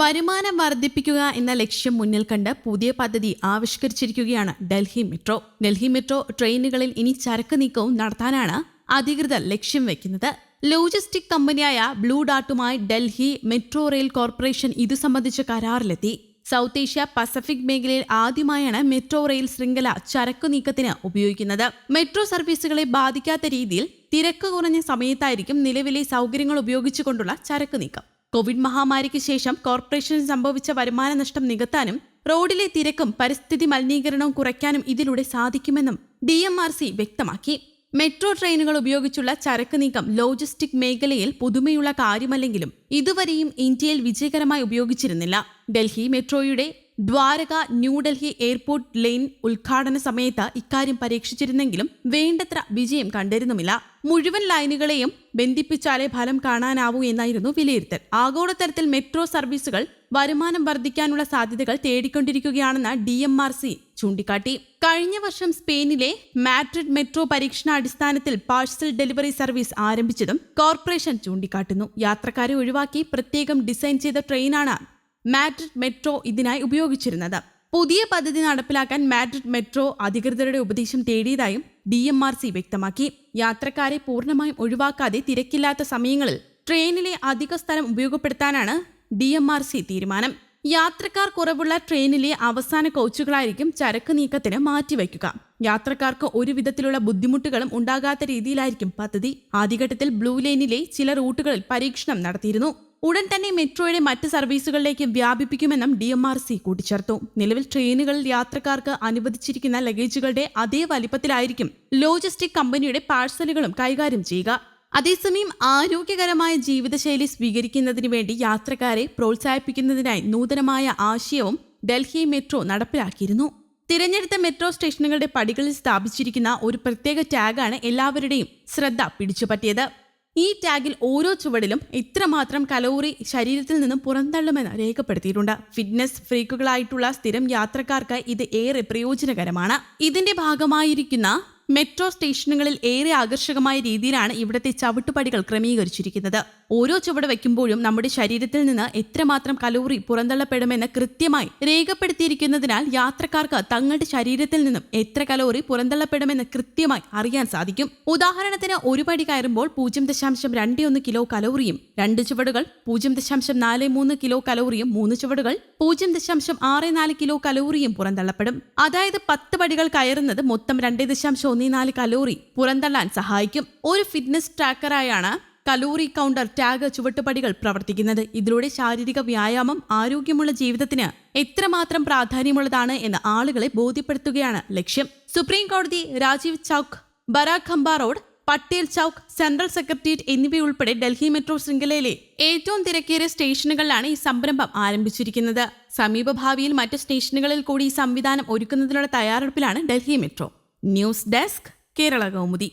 വരുമാനം വർദ്ധിപ്പിക്കുക എന്ന ലക്ഷ്യം മുന്നിൽ കണ്ട് പുതിയ പദ്ധതി ആവിഷ്കരിച്ചിരിക്കുകയാണ് ഡൽഹി മെട്രോ. ഡൽഹി മെട്രോ ട്രെയിനുകളിൽ ഇനി ചരക്ക് നീക്കവും നടത്താനാണ് അധികൃതർ ലക്ഷ്യം വെക്കുന്നത്. ലോജിസ്റ്റിക് കമ്പനിയായ ബ്ലൂ ഡാർട്ടുമായി ഡൽഹി മെട്രോ റെയിൽ കോർപ്പറേഷൻ ഇതു സംബന്ധിച്ച കരാറിലെത്തി. സൗത്ത് ഏഷ്യ പസഫിക് മേഖലയിൽ ആദ്യമായാണ് മെട്രോ റെയിൽ ശൃംഖല ചരക്കു നീക്കത്തിന് ഉപയോഗിക്കുന്നത്. മെട്രോ സർവീസുകളെ ബാധിക്കാത്ത രീതിയിൽ തിരക്ക് കുറഞ്ഞ സമയത്തായിരിക്കും നിലവിലെ സൗകര്യങ്ങൾ ഉപയോഗിച്ചുകൊണ്ടുള്ള ചരക്ക് നീക്കം. കോവിഡ് മഹാമാരിക്ക് ശേഷം കോർപ്പറേഷന് സംഭവിച്ച വരുമാന നഷ്ടം നികത്താനും റോഡിലെ തിരക്കും പരിസ്ഥിതി മലിനീകരണവും കുറയ്ക്കാനും ഇതിലൂടെ സാധിക്കുമെന്നും ഡി എം ആർ സി വ്യക്തമാക്കി. മെട്രോ ട്രെയിനുകൾ ഉപയോഗിച്ചുള്ള ചരക്ക് നീക്കം ലോജിസ്റ്റിക് മേഖലയിൽ പുതുമയുള്ള കാര്യമല്ലെങ്കിലും ഇതുവരെയും ഇന്ത്യയിൽ വിജയകരമായി ഉപയോഗിച്ചിരുന്നില്ല. ഡൽഹി മെട്രോയുടെ ദ്വാരക ന്യൂഡൽഹി എയർപോർട്ട് ലെയിൻ ഉദ്ഘാടന സമയത്ത് ഇക്കാര്യം പരീക്ഷിച്ചിരുന്നെങ്കിലും വേണ്ടത്ര വിജയം കണ്ടിരുന്നുമില്ല. മുഴുവൻ ലൈനുകളെയും ബന്ധിപ്പിച്ചാലേ ഫലം കാണാനാവൂ എന്നായിരുന്നു വിലയിരുത്തൽ. ആഗോളതലത്തിൽ മെട്രോ സർവീസുകൾ വരുമാനം വർദ്ധിക്കാനുള്ള സാധ്യതകൾ തേടിക്കൊണ്ടിരിക്കുകയാണെന്ന് ഡി എം ആർ സി ചൂണ്ടിക്കാട്ടി. കഴിഞ്ഞ വർഷം സ്പെയിനിലെ മാഡ്രിഡ് മെട്രോ പരീക്ഷണാടിസ്ഥാനത്തിൽ പാഴ്സൽ ഡെലിവറി സർവീസ് ആരംഭിച്ചതും കോർപ്പറേഷൻ ചൂണ്ടിക്കാട്ടുന്നു. യാത്രക്കാരെ ഒഴിവാക്കി പ്രത്യേകം ഡിസൈൻ ചെയ്ത ട്രെയിനാണ് മാഡ്രിഡ് മെട്രോ ഇതിനായി ഉപയോഗിച്ചിരുന്നത്. പുതിയ പദ്ധതി നടപ്പിലാക്കാൻ മാഡ്രിഡ് മെട്രോ അധികൃതരുടെ ഉപദേശം തേടിയതായും ഡി എം ആർ സി വ്യക്തമാക്കി. യാത്രക്കാരെ പൂർണമായും ഒഴിവാക്കാതെ തിരക്കില്ലാത്ത സമയങ്ങളിൽ ട്രെയിനിലെ അധിക സ്ഥലം ഉപയോഗപ്പെടുത്താനാണ് ഡി എം ആർ സി തീരുമാനം. യാത്രക്കാർ കുറവുള്ള ട്രെയിനിലെ അവസാന കോച്ചുകളായിരിക്കും ചരക്ക് നീക്കത്തിന് മാറ്റിവെക്കുക യാത്രക്കാർക്ക് ഒരു വിധത്തിലുള്ള ബുദ്ധിമുട്ടുകളും ഉണ്ടാകാത്ത രീതിയിലായിരിക്കും പദ്ധതി. ആദ്യഘട്ടത്തിൽ ബ്ലൂ ലൈനിലെ ചില റൂട്ടുകളിൽ പരീക്ഷണം നടത്തിയിരുന്നു. ഉടൻ തന്നെ മെട്രോയുടെ മറ്റ് സർവീസുകളിലേക്ക് വ്യാപിപ്പിക്കുമെന്നും ഡി എം ആർ സി കൂട്ടിച്ചേർത്തു. നിലവിൽ ട്രെയിനുകളിൽ യാത്രക്കാർക്ക് അനുവദിച്ചിരിക്കുന്ന ലഗേജുകളുടെ അതേ വലിപ്പത്തിലായിരിക്കും ലോജിസ്റ്റിക് കമ്പനിയുടെ പാഴ്സലുകളും കൈകാര്യം ചെയ്യുക. അതേസമയം ആരോഗ്യകരമായ ജീവിതശൈലി സ്വീകരിക്കുന്നതിന് വേണ്ടി യാത്രക്കാരെ പ്രോത്സാഹിപ്പിക്കുന്നതിനായി നൂതനമായ ആശയവും ഡൽഹി മെട്രോ നടപ്പിലാക്കിയിരുന്നു. തിരഞ്ഞെടുത്ത മെട്രോ സ്റ്റേഷനുകളുടെ പടികളിൽ സ്ഥാപിച്ചിരിക്കുന്ന ഒരു പ്രത്യേക ടാഗാണ് എല്ലാവരുടെയും ശ്രദ്ധ പിടിച്ചുപറ്റിയത്. ഈ ടാഗിൽ ഓരോ ചുവടിലും ഇത്രമാത്രം കലോറി ശരീരത്തിൽ നിന്നും പുറന്തള്ളുമെന്ന് രേഖപ്പെടുത്തിയിട്ടുണ്ട്. ഫിറ്റ്നസ് ഫ്രീക്കുകളായിട്ടുള്ള സ്ഥിരം യാത്രക്കാർക്ക് ഇത് ഏറെ പ്രയോജനകരമാണ്. ഇതിന്റെ ഭാഗമായിരിക്കുന്ന മെട്രോ സ്റ്റേഷനുകളിൽ ഏറെ ആകർഷകമായ രീതിയിലാണ് ഇവിടുത്തെ ചവിട്ടുപടികൾ ക്രമീകരിച്ചിരിക്കുന്നത്. ഓരോ ചുവട് വയ്ക്കുമ്പോഴും നമ്മുടെ ശരീരത്തിൽ നിന്ന് എത്രമാത്രം കലോറി പുറന്തള്ളപ്പെടുമെന്ന് കൃത്യമായി രേഖപ്പെടുത്തിയിരിക്കുന്നതിനാൽ യാത്രക്കാർക്ക് തങ്ങളുടെ ശരീരത്തിൽ നിന്നും എത്ര കലോറി പുറന്തള്ളപ്പെടുമെന്ന് കൃത്യമായി അറിയാൻ സാധിക്കും. ഉദാഹരണത്തിന് ഒരു പടി കയറുമ്പോൾ പൂജ്യം ദശാംശം രണ്ട് ഒന്ന് കിലോ കലോറിയും രണ്ട് ചുവടുകൾ പൂജ്യം ദശാംശം നാല് മൂന്ന് കിലോ കലോറിയും മൂന്ന് ചുവടുകൾ പൂജ്യം ദശാംശം ആറ് നാല് കിലോ കലോറിയും പുറന്തള്ളപ്പെടും. അതായത് പത്ത് പടികൾ കയറുന്നത് മൊത്തം രണ്ട് ദശാംശം ഒന്നേ നാല് കലോറി പുറന്തള്ളാൻ സഹായിക്കും. ഒരു ഫിറ്റ്നസ് ട്രാക്കറായാണ് കലോറി കൗണ്ടർ ടാഗ് ചുവട്ടുപടികൾ പ്രവർത്തിക്കുന്നത്. ഇതിലൂടെ ശാരീരിക വ്യായാമം ആരോഗ്യമുള്ള ജീവിതത്തിന് എത്രമാത്രം പ്രാധാന്യമുള്ളതാണ് എന്ന് ആളുകളെ ബോധ്യപ്പെടുത്തുകയാണ് ലക്ഷ്യം. സുപ്രീം കോടതി Rajiv Chowk Barakhamba Road Patel Chowk Central Secretariat എന്നിവയുൾപ്പെടെ ഡൽഹി മെട്രോ ശൃംഖലയിലെ ഏറ്റവും തിരക്കേറിയ സ്റ്റേഷനുകളിലാണ് ഈ സംരംഭം ആരംഭിച്ചിരിക്കുന്നത്. സമീപഭാവിയിൽ മറ്റ് സ്റ്റേഷനുകളിൽ കൂടി ഈ സംവിധാനം ഒരുക്കുന്നതിനുള്ള തയ്യാറെടുപ്പിലാണ് Delhi Metro. News desk Kerala Kaumudi.